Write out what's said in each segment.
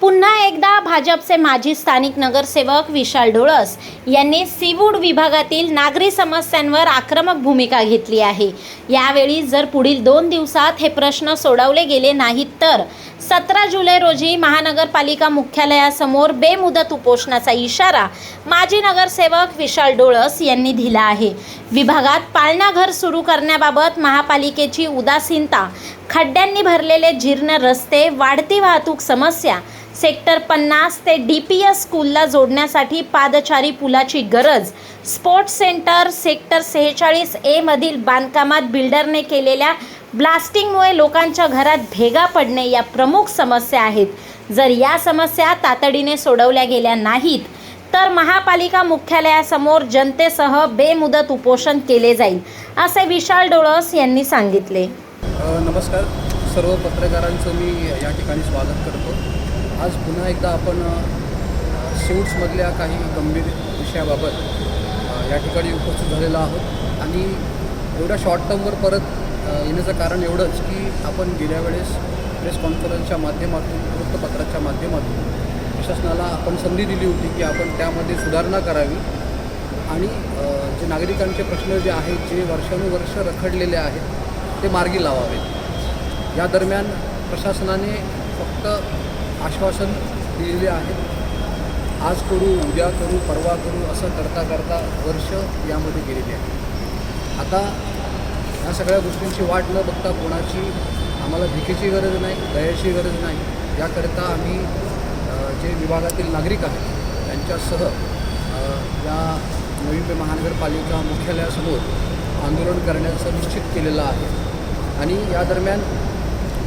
पुन्हा एकदा भाजपचे माजी स्थानिक नगरसेवक विशाल ढोळस यांनी सीवूड विभागातील नागरी समस्यांवर आक्रमक भूमिका घेतली आहे. यावेळी जर पुढील दोन दिवसात हे प्रश्न सोडवले गेले नाहीत तर सतरा जुलै रोजी महानगरपालिका मुख्यालयासमोर बेमुदत उपोषणाचा इशारा माजी नगरसेवक विशाल डोळस यांनी दिला आहे. विभागात पाळणाघर सुरू करण्याबाबत महापालिकेची उदासीनता खड्ड्यांनी भरलेले जीर्ण रस्ते वाढती वाहतूक समस्या सेक्टर पन्नास ते डी पी एस स्कूलला जोडण्यासाठी पादचारी पुलाची गरज. स्पोर्ट्स सेंटर सेक्टर सेहेचाळीस ए मधील बांधकामात बिल्डरने केलेल्या ब्लास्टिंगमुळे लोकांच्या घरात भेगा पडणे या प्रमुख समस्या आहेत. जर या समस्या तातडीने सोडवल्या गेल्या नाहीत तर महापालिका मुख्यालयासमोर जनतेसह बेमुदत उपोषण केले जाईल असे विशाल डोळस यांनी सांगितले. नमस्कार. सर्व पत्रकारांचं मी या ठिकाणी स्वागत करतो. आज पुन्हा एकदा आपण शेवट्समधल्या काही गंभीर विषयाबाबत या ठिकाणी उपस्थित झालेलो आहोत. आणि एवढ्या शॉर्ट टर्मवर परत येण्याचं कारण एवढंच की आपण गेल्या वेळेस प्रेस कॉन्फरन्सच्या माध्यमातून वृत्तपत्राच्या माध्यमातून प्रशासनाला आपण संधी दिली होती की आपण त्यामध्ये सुधारणा करावी. आणि जे नागरिकांचे प्रश्न जे आहेत जे वर्षानुवर्ष रखडलेले आहेत ते मार्गी लावावेत. या दरम्यान प्रशासनाने फक्त आश्वासन दिलेले आहे. आज करू उद्या करू परवा करू असं करता करता वर्ष यामध्ये गेलेले आहे. आता या सगळ्या गोष्टींची वाट न बघता कोणाची आम्हाला भिकेची गरज नाही दयाची गरज नाही. याकरिता आम्ही जे विभागातील नागरिक आहेत त्यांच्यासह या नवी मुंबई महानगरपालिका मुख्यालयासमोर आंदोलन करण्याचं निश्चित केलेलं आहे. आणि या दरम्यान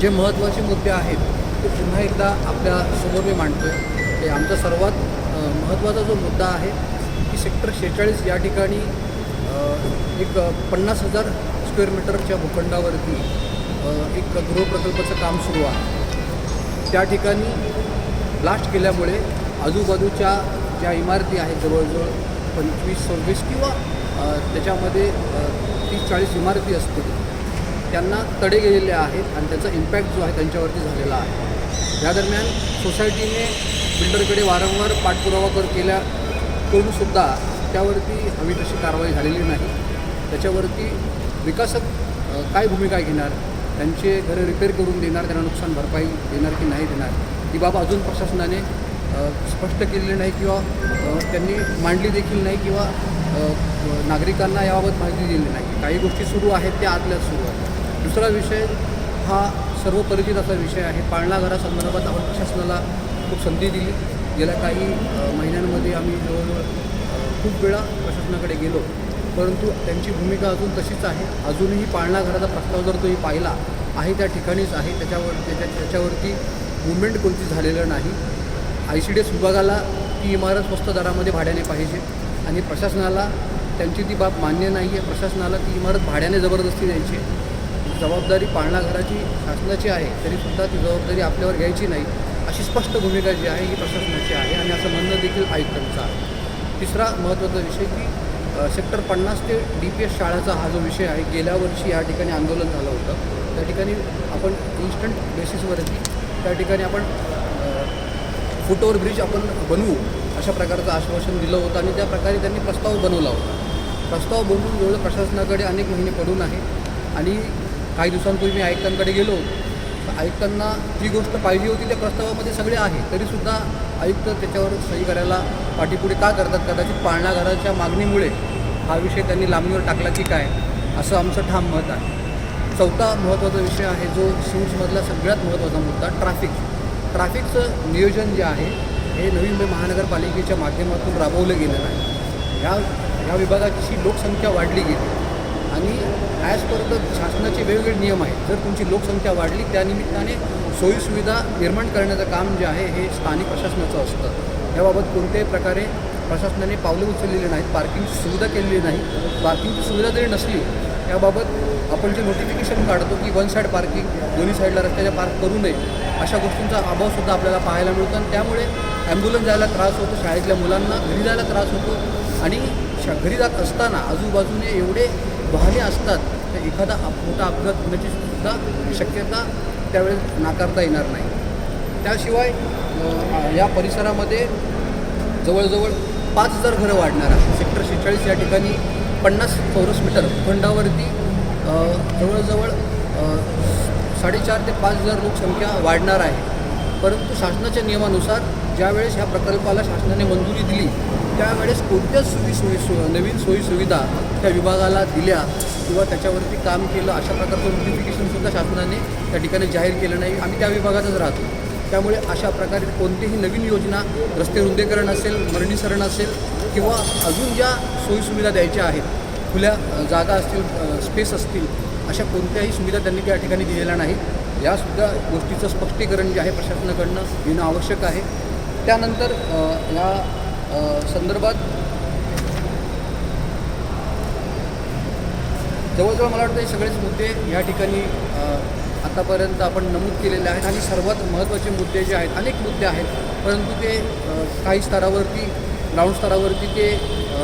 जे महत्त्वाचे मुद्दे आहेत ते पुन्हा एकदा आपल्यासमोर मी मांडतो ते आमचा सर्वात महत्त्वाचा जो मुद्दा आहे की सेक्टर शेहेचाळीस या ठिकाणी एक पन्नास हजार स्क्वेअर मीटरच्या भूखंडावरती एक गृहप्रकल्पाचं काम सुरू आहे. त्या ठिकाणी ब्लास्ट केल्यामुळे आजूबाजूच्या ज्या इमारती आहेत जवळजवळ पंचवीस सव्वीस किंवा त्याच्यामध्ये तीस चाळीस इमारती असतील त्यांना तडे गेलेले आहेत आणि त्याचा इम्पॅक्ट जो आहे त्यांच्यावरती झालेला आहे. या दरम्यान सोसायटीने बिल्डरकडे वारंवार पाठपुरावा कर केल्या करूनसुद्धा त्यावरती हवी तशी कारवाई झालेली नाही. त्याच्यावरती विकासक काय भूमिका घेणार? त्यांचे घरं रिपेअर करून देणार त्यांना नुकसान भरपाई देणार की नाही देणार? ही बाब अजून प्रशासनाने स्पष्ट केलेली नाही किंवा त्यांनी मांडली देखील नाही किंवा नागरिकांना याबाबत माहिती दिली नाही. काही गोष्टी सुरू आहेत त्या आतल्याच सुरू आहेत. दुसरा विषय हा सर्व परिचित असा विषय आहे. पाळणा घरासंदर्भात आपण प्रशासनाला खूप संधी दिली. गेल्या काही महिन्यांमध्ये आम्ही जवळजवळ खूप वेळा प्रशासनाकडे गेलो. परंतु त्यांची भूमिका अजून तशीच आहे. अजूनही पाळणा घराचा प्रस्ताव जर तुम्ही पाहिला आहे त्या ठिकाणीच आहे. त्याच्यावर त्याच्या त्याच्यावरती मुवमेंट कोणती झालेलं नाही. आय सी डी एस विभागाला ती इमारत स्वस्त दरामध्ये भाड्याने पाहिजे आणि प्रशासनाला त्यांची ती बाब मान्य नाही आहे प्रशासनाला ती इमारत भाड्याने जबरदस्ती द्यायची आहे. जबाबदारी पाळणा घराची शासनाची आहे तरीसुद्धा ती जबाबदारी आपल्यावर घ्यायची नाही अशी स्पष्ट भूमिका जी आहे ही प्रशासनाची आहे आणि असं म्हणणं देखील आयुक्तांचं आहे. तिसरा महत्त्वाचा विषय की सेक्टर पन्नास ते डी पी एस शाळाचा हा जो विषय आहे गेल्या वर्षी या ठिकाणी आंदोलन झालं होतं. त्या ठिकाणी आपण इन्स्टंट बेसिसवरती त्या ठिकाणी आपण फुटओव्हर ब्रिज आपण बनवू अशा प्रकारचं आश्वासन दिलं होतं आणि त्या प्रकारे त्यांनी प्रस्ताव बनवला होता. प्रस्ताव बनवून एवढं प्रशासनाकडे अनेक महिने पडून आहे आणि काही दिवसांपूर्वी मी आयुक्तांकडे गेलो. तर आयुक्तांना जी गोष्ट पाहिजे होती त्या प्रस्तावामध्ये सगळे आहे. तरीसुद्धा आयुक्त त्याच्यावर सही करायला पाठीपुढे का करतात? कदाचित पाळणाघराच्या मागणीमुळे हा विषय त्यांनी लांबणीवर टाकला की काय? असं आमचं ठाम मत आहे. चौथा महत्त्वाचा विषय आहे जो सिम्समधला सगळ्यात महत्त्वाचा मुद्दा ट्रॅफिक. ट्रॅफिकचं नियोजन जे आहे हे नवी मुंबई महानगरपालिकेच्या माध्यमातून राबवलं गेलं नाही ह्या ह्या विभागाची लोकसंख्या वाढली गेली. आणि ॲज पर द शासनाचे वेगवेगळे नियम आहेत. जर तुमची लोकसंख्या वाढली त्यानिमित्ताने सोयीसुविधा निर्माण करण्याचं काम जे आहे हे स्थानिक प्रशासनाचं असतं. याबाबत कोणत्याही प्रकारे प्रशासनाने पावलं उचललेली नाहीत पार्किंगची सुविधा केलेली नाही. पार्किंगची सुविधा जरी नसली याबाबत आपण जे नोटिफिकेशन काढतो की वन साईड पार्किंग दोन्ही साईडला रस्त्याच्या पार्क करू नये अशा गोष्टींचा अभावसुद्धा आपल्याला पाहायला मिळतो आणि त्यामुळे ॲम्ब्युलन्स जायला त्रास होतो शाळेतल्या मुलांना घरी जायला त्रास होतो. आणि घरी जात असताना आजूबाजूने एवढे वाहने असतात तर एखादा मोठा अपघात होण्याची सुद्धा शक्यता त्यावेळेस नाकारता येणार नाही. त्याशिवाय या परिसरामध्ये जवळजवळ पाच हजार घरं वाढणार आहे सेक्टर शेहेचाळीस या ठिकाणी पन्नास चौरस मीटर खंडावरती जवळजवळ साडेचार ते पाच हजार लोकसंख्या वाढणार आहे. परंतु शासनाच्या नियमानुसार ज्यावेळेस ह्या प्रकल्पाला शासनाने मंजुरी दिली त्यावेळेस कोणत्याच सोयी सोयी सु नवीन सोयीसुविधा त्या विभागाला दिल्या किंवा त्याच्यावरती काम केलं अशा प्रकारचं नोटिफिकेशनसुद्धा शासनाने त्या ठिकाणी जाहीर केलं नाही. आम्ही त्या विभागातच राहतो. त्यामुळे अशा प्रकारे कोणतीही नवीन योजना रस्ते रुंदीकरण असेल मरणीसरण असेल किंवा अजून ज्या सोयीसुविधा द्यायच्या आहेत खुल्या जागा असतील स्पेस असतील अशा कोणत्याही सुविधा त्यांनी त्या ठिकाणी दिलेल्या नाहीत. यासुद्धा गोष्टीचं स्पष्टीकरण जे आहे प्रशासनाकडनं येणं आवश्यक आहे. त्यानंतर या संदर्भात जवळजवळ मला वाटतं हे सगळेच मुद्दे या ठिकाणी आतापर्यंत आपण नमूद केलेले आहेत आणि सर्वात महत्त्वाचे मुद्दे जे आहेत अनेक मुद्दे आहेत परंतु ते काही स्तरावरती ग्राउंड स्तरावरती ते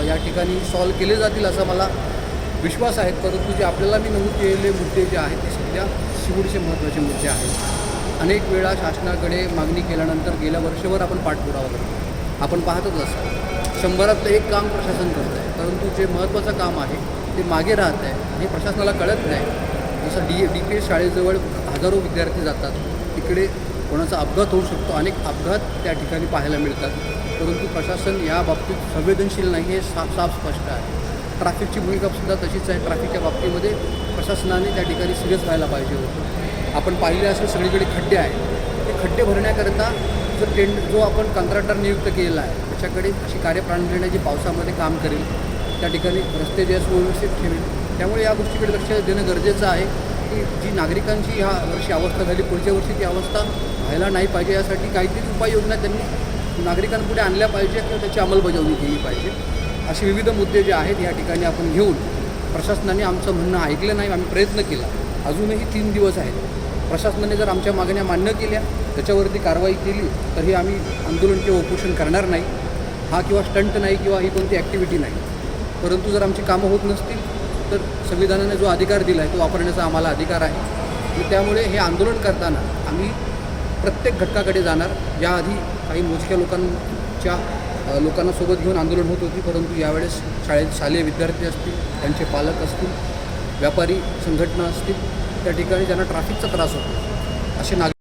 या ठिकाणी सॉल्व केले जातील असा मला विश्वास आहे. परंतु जे आपल्याला मी नमूद केलेले मुद्दे जे आहेत ते सध्या शिवडचे महत्त्वाचे मुद्दे आहेत. अनेक वेळा शासनाकडे मागणी केल्यानंतर गेल्या वर्षभर आपण पाठपुरावा करतो. आपण पाहतच असतो. शंभरातलं एक काम प्रशासन करत आहे परंतु जे महत्त्वाचं काम आहे ते मागे राहत आहे हे प्रशासनाला कळत नाही. जसं डी डी पी एस शाळेजवळ हजारो विद्यार्थी जातात तिकडे कोणाचा अपघात होऊ शकतो. अनेक अपघात त्या ठिकाणी पाहायला मिळतात. परंतु प्रशासन या बाबतीत संवेदनशील नाही हे साफ साफ स्पष्ट आहे. ट्रॅफिकची भूमिकासुद्धा तशीच आहे. ट्रॅफिकच्या बाबतीमध्ये प्रशासनाने त्या ठिकाणी सिरियस व्हायला पाहिजे होतं. आपण पाहिले असेल सगळीकडे खड्डे आहेत. ते खड्डे भरण्याकरता जो टेंड जो आपण कंत्राटदार नियुक्त केलेला आहे त्याच्याकडे अशी कार्यप्रणाली जी पावसामध्ये काम करेल. त्या ठिकाणी रस्ते जे सुव्यवस्थित ठेवेल. त्यामुळे या गोष्टीकडे लक्ष देणं गरजेचं आहे की जी नागरिकांची ह्या वर्षी अवस्था झाली पुढच्या वर्षी ती अवस्था व्हायला नाही पाहिजे यासाठी काहीतरी उपाययोजना त्यांनी नागरिकांपुढे आणल्या पाहिजे किंवा त्याची अंमलबजावणी केली पाहिजे. असे विविध मुद्दे जे आहेत या ठिकाणी आपण घेऊन प्रशासनाने आमचं म्हणणं ऐकलं नाही आम्ही प्रयत्न केला. अजूनही तीन दिवस आहेत. प्रशासनाने जर आमच्या मागण्या मान्य केल्या त्याच्यावरती कारवाई केली तर हे आम्ही आंदोलन किंवा उपोषण करणार नाही. हा किंवा स्टंट नाही किंवा ही कोणती ॲक्टिव्हिटी नाही. परंतु जर आमची कामं होत नसतील तर संविधानाने जो अधिकार दिला आहे तो वापरण्याचा आम्हाला अधिकार आहे. आणि त्यामुळे हे आंदोलन करताना आम्ही प्रत्येक घटकाकडे जाणार. याआधी काही मोजक्या लोकांच्या लोकांना सोबत घेऊन आंदोलन होत होती परंतु यावेळेस शाळेत शालेय विद्यार्थी असतील त्यांचे पालक असतील व्यापारी संघटना असतील त्या ठिकाणी ज्यांना ट्रॅफिकचा त्रास होतो असे नागरिक